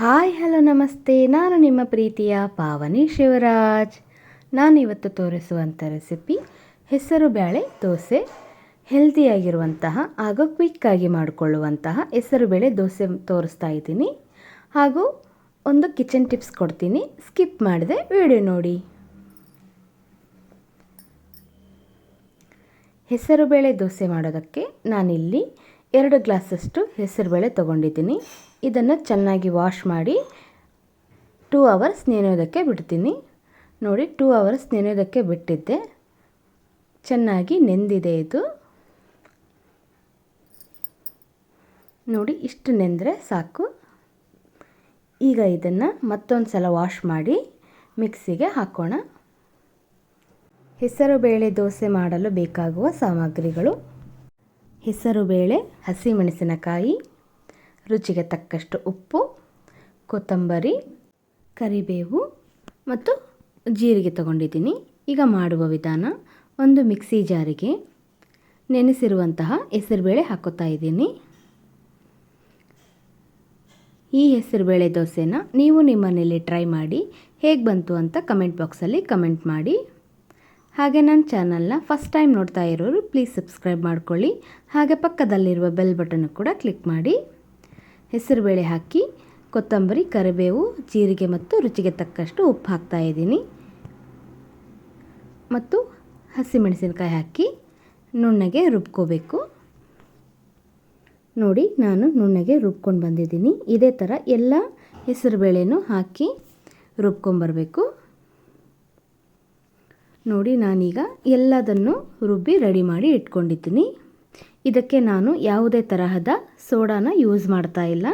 Hi, hello, ನಮಸ್ತೆ. ನಾನು ನಿಮ್ಮ ಪ್ರೀತಿಯ ಪಾವನಿ ಶಿವರಾಜ್. ನಾನಿವತ್ತು ತೋರಿಸುವಂಥ ರೆಸಿಪಿ ಹೆಸರು ಬೇಳೆ, ದೋಸೆ. ಹೆಲ್ದಿಯಾಗಿರುವಂತಹ ಹಾಗೂ ಕ್ವಿಕ್ಕಾಗಿ ಮಾಡಿಕೊಳ್ಳುವಂತಹ ಹೆಸರುಬೇಳೆ ದೋಸೆ ತೋರಿಸ್ತಾ ಇದ್ದೀನಿ. ಹಾಗೂ ಒಂದು ಕಿಚನ್ ಟಿಪ್ಸ್ ಕೊಡ್ತೀನಿ. ಸ್ಕಿಪ್ ಮಾಡಿದೆ ವಿಡಿಯೋ ನೋಡಿ. ಹೆಸರುಬೇಳೆ ದೋಸೆ ಮಾಡೋದಕ್ಕೆ ನಾನಿಲ್ಲಿ ಎರಡು ಗ್ಲಾಸಷ್ಟು ಹೆಸರುಬೇಳೆ ತೊಗೊಂಡಿದ್ದೀನಿ. ಇದನ್ನು ಚೆನ್ನಾಗಿ ವಾಶ್ ಮಾಡಿ ಟೂ ಅವರ್ಸ್ ನೆನೆಯೋದಕ್ಕೆ ಬಿಡ್ತೀನಿ. ನೋಡಿ ಟೂ ಅವರ್ಸ್ ನೆನೆಯೋದಕ್ಕೆ ಬಿಟ್ಟಿದ್ದೆ. ಚೆನ್ನಾಗಿ ನೆಂದಿದೆ ಇದು. ನೋಡಿ, ಇಷ್ಟು ನೆಂದರೆ ಸಾಕು. ಈಗ ಇದನ್ನು ಮತ್ತೊಂದು ಸಲ ವಾಶ್ ಮಾಡಿ ಮಿಕ್ಸಿಗೆ ಹಾಕೋಣ. ಹೆಸರುಬೇಳೆ ದೋಸೆ ಮಾಡಲು ಬೇಕಾಗುವ ಸಾಮಗ್ರಿಗಳು. ಹೆಸರುಬೇಳೆ ಹಸಿಮೆಣಸಿನಕಾಯಿ ರುಚಿಗೆ ತಕ್ಕಷ್ಟು ಉಪ್ಪು, ಕೊತ್ತಂಬರಿ, ಕರಿಬೇವು ಮತ್ತು ಜೀರಿಗೆ ತಗೊಂಡಿದ್ದೀನಿ. ಈಗ ಮಾಡುವ ವಿಧಾನ, ಒಂದು ಮಿಕ್ಸಿ ಜಾರಿಗೆ ನೆನೆಸಿರುವಂತಹ ಹೆಸರುಬೇಳೆ ಹಾಕೋತಾ ಇದ್ದೀನಿ. ಈ ಹೆಸರುಬೇಳೆ ದೋಸೆನ ನೀವು ನಿಮ್ಮ ಮನೇಲಿ ಟ್ರೈ ಮಾಡಿ, ಹೇಗೆ ಬಂತು ಅಂತ ಕಮೆಂಟ್ ಬಾಕ್ಸಲ್ಲಿ ಕಮೆಂಟ್ ಮಾಡಿ. ಹಾಗೆ ನನ್ನ ಚಾನಲ್ನ ಫಸ್ಟ್ ಟೈಮ್ ನೋಡ್ತಾ ಇರೋರು, ಪ್ಲೀಸ್ ಸಬ್ಸ್ಕ್ರೈಬ್ ಮಾಡ್ಕೊಳ್ಳಿ. ಹಾಗೆ ಪಕ್ಕದಲ್ಲಿರುವ ಬೆಲ್ ಬಟನ್ ಕೂಡ ಕ್ಲಿಕ್ ಮಾಡಿ. ಹೆಸರುಬೇಳೆ ಹಾಕಿ, ಕೊತ್ತಂಬರಿ, ಕರಿಬೇವು, ಜೀರಿಗೆ ಮತ್ತು ರುಚಿಗೆ ತಕ್ಕಷ್ಟು ಉಪ್ಪು ಹಾಕ್ತಾ ಇದ್ದೀನಿ. ಮತ್ತು ಹಸಿಮೆಣಸಿನಕಾಯಿ ಹಾಕಿ ನುಣ್ಣಗೆ ರುಬ್ಕೋಬೇಕು. ನೋಡಿ, ನಾನು ನುಣ್ಣಗೆ ರುಬ್ಕೊಂಡು ಬಂದಿದ್ದೀನಿ. ಇದೇ ಥರ ಎಲ್ಲ ಹೆಸರುಬೇಳೆನೂ ಹಾಕಿ ರುಬ್ಕೊಂಬರಬೇಕು ನೋಡಿ, ನಾನೀಗ ಎಲ್ಲದನ್ನು ರುಬ್ಬಿ ರೆಡಿ ಮಾಡಿ ಇಟ್ಕೊಂಡಿದ್ದೀನಿ. ಇದಕ್ಕೆ ನಾನು ಯಾವುದೇ ತರಹದ ಸೋಡಾನ ಯೂಸ್ ಮಾಡ್ತಾ ಇಲ್ಲ.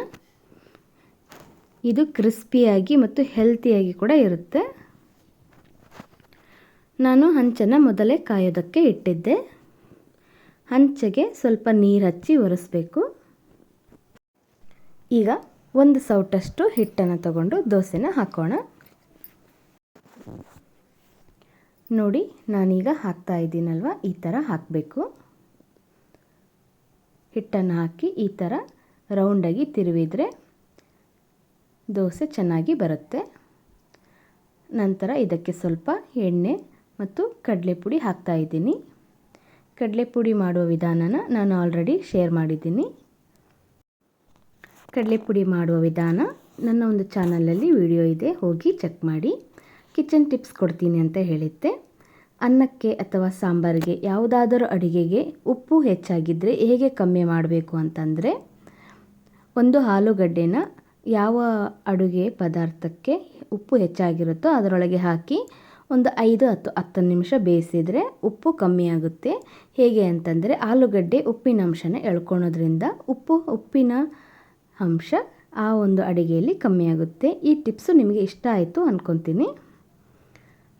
ಇದು ಕ್ರಿಸ್ಪಿಯಾಗಿ ಮತ್ತು ಹೆಲ್ತಿಯಾಗಿ ಕೂಡ ಇರುತ್ತೆ. ನಾನು ಹಂಚನ್ನು ಮೊದಲೇ ಕಾಯೋದಕ್ಕೆ ಇಟ್ಟಿದ್ದೆ. ಹಂಚೆಗೆ ಸ್ವಲ್ಪ ನೀರು ಹಚ್ಚಿ ಒರೆಸ್ಬೇಕು. ಈಗ ಒಂದು ಸೌಟಷ್ಟು ಹಿಟ್ಟನ್ನು ತಗೊಂಡು ದೋಸೆನ ಹಾಕೋಣ. ನೋಡಿ, ನಾನೀಗ ಹಾಕ್ತಾ ಇದ್ದೀನಲ್ವ? ಈ ಥರ ಹಾಕಬೇಕು. ಹಿಟ್ಟನ್ನು ಹಾಕಿ ಈ ಥರ ರೌಂಡಾಗಿ ತಿರುವಿದರೆ ದೋಸೆ ಚೆನ್ನಾಗಿ ಬರುತ್ತೆ. ನಂತರ ಇದಕ್ಕೆ ಸ್ವಲ್ಪ ಎಣ್ಣೆ ಮತ್ತು ಕಡಲೆಪುಡಿ ಹಾಕ್ತಾ ಇದ್ದೀನಿ. ಕಡಲೆಪುಡಿ ಮಾಡುವ ವಿಧಾನನ ನಾನು ಆಲ್ರೆಡಿ ಶೇರ್ ಮಾಡಿದ್ದೀನಿ. ಕಡಲೆಪುಡಿ ಮಾಡುವ ವಿಧಾನ ನನ್ನ ಒಂದು ಚಾನಲಲ್ಲಿ ವಿಡಿಯೋ ಇದೆ, ಹೋಗಿ ಚೆಕ್ ಮಾಡಿ. ಕಿಚನ್ ಟಿಪ್ಸ್ ಕೊಡ್ತೀನಿ ಅಂತ ಹೇಳಿದ್ದೆ. ಅನ್ನಕ್ಕೆ ಅಥವಾ ಸಾಂಬಾರಿಗೆ ಯಾವುದಾದರೂ ಅಡುಗೆಗೆ ಉಪ್ಪು ಹೆಚ್ಚಾಗಿದ್ದರೆ ಹೇಗೆ ಕಮ್ಮಿ ಮಾಡಬೇಕು ಅಂತಂದರೆ ಒಂದು ಆಲೂಗಡ್ಡೆನ ಯಾವ ಅಡುಗೆ ಪದಾರ್ಥಕ್ಕೆ ಉಪ್ಪು ಹೆಚ್ಚಾಗಿರುತ್ತೋ ಅದರೊಳಗೆ ಹಾಕಿ ಒಂದು ಐದು ಹತ್ತು ಹತ್ತು ನಿಮಿಷ ಬೇಯಿಸಿದರೆ ಉಪ್ಪು ಕಮ್ಮಿ ಆಗುತ್ತೆ. ಹೇಗೆ ಅಂತಂದರೆ ಆಲೂಗಡ್ಡೆ ಉಪ್ಪಿನ ಅಂಶನ ಎಳ್ಕೊಳೋದ್ರಿಂದ ಉಪ್ಪು, ಉಪ್ಪಿನ ಅಂಶ ಆ ಒಂದು ಅಡುಗೆಯಲ್ಲಿ ಕಮ್ಮಿ ಆಗುತ್ತೆ. ಈ ಟಿಪ್ಸು ನಿಮಗೆ ಇಷ್ಟ ಆಯಿತು ಅಂದ್ಕೊತೀನಿ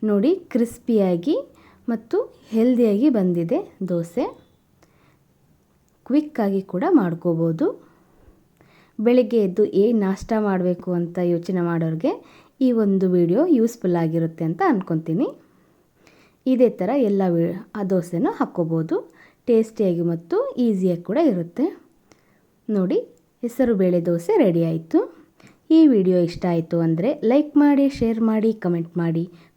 ನೋಡಿ ಕ್ರಿಸ್ಪಿಯಾಗಿ ಮತ್ತು ಹೆಲ್ದಿಯಾಗಿ ಬಂದಿದೆ ದೋಸೆ. ಕ್ವಿಕ್ಕಾಗಿ ಕೂಡ ಮಾಡ್ಕೋಬೋದು. ಬೆಳಗ್ಗೆ ಎದ್ದು ಏನು ನಾಷ್ಟ ಮಾಡಬೇಕು ಅಂತ ಯೋಚನೆ ಮಾಡೋರಿಗೆ ಈ ಒಂದು ವಿಡಿಯೋ ಯೂಸ್ಫುಲ್ ಆಗಿರುತ್ತೆ ಅಂತ ಅಂದ್ಕೊತೀನಿ ಇದೇ ಥರ ಎಲ್ಲ ವಿ, ಆ ದೋಸೆನೂ ಹಾಕ್ಕೋಬೋದು. ಟೇಸ್ಟಿಯಾಗಿ ಮತ್ತು ಈಸಿಯಾಗಿ ಕೂಡ ಇರುತ್ತೆ. ನೋಡಿ, ಹೆಸರು ಬೇಳೆ ದೋಸೆ ರೆಡಿ ಆಯಿತು. ಈ ವಿಡಿಯೋ ಇಷ್ಟ ಆಯಿತು ಅಂದರೆ ಲೈಕ್ ಮಾಡಿ ಶೇರ್ ಮಾಡಿ ಕಮೆಂಟ್ ಮಾಡಿ.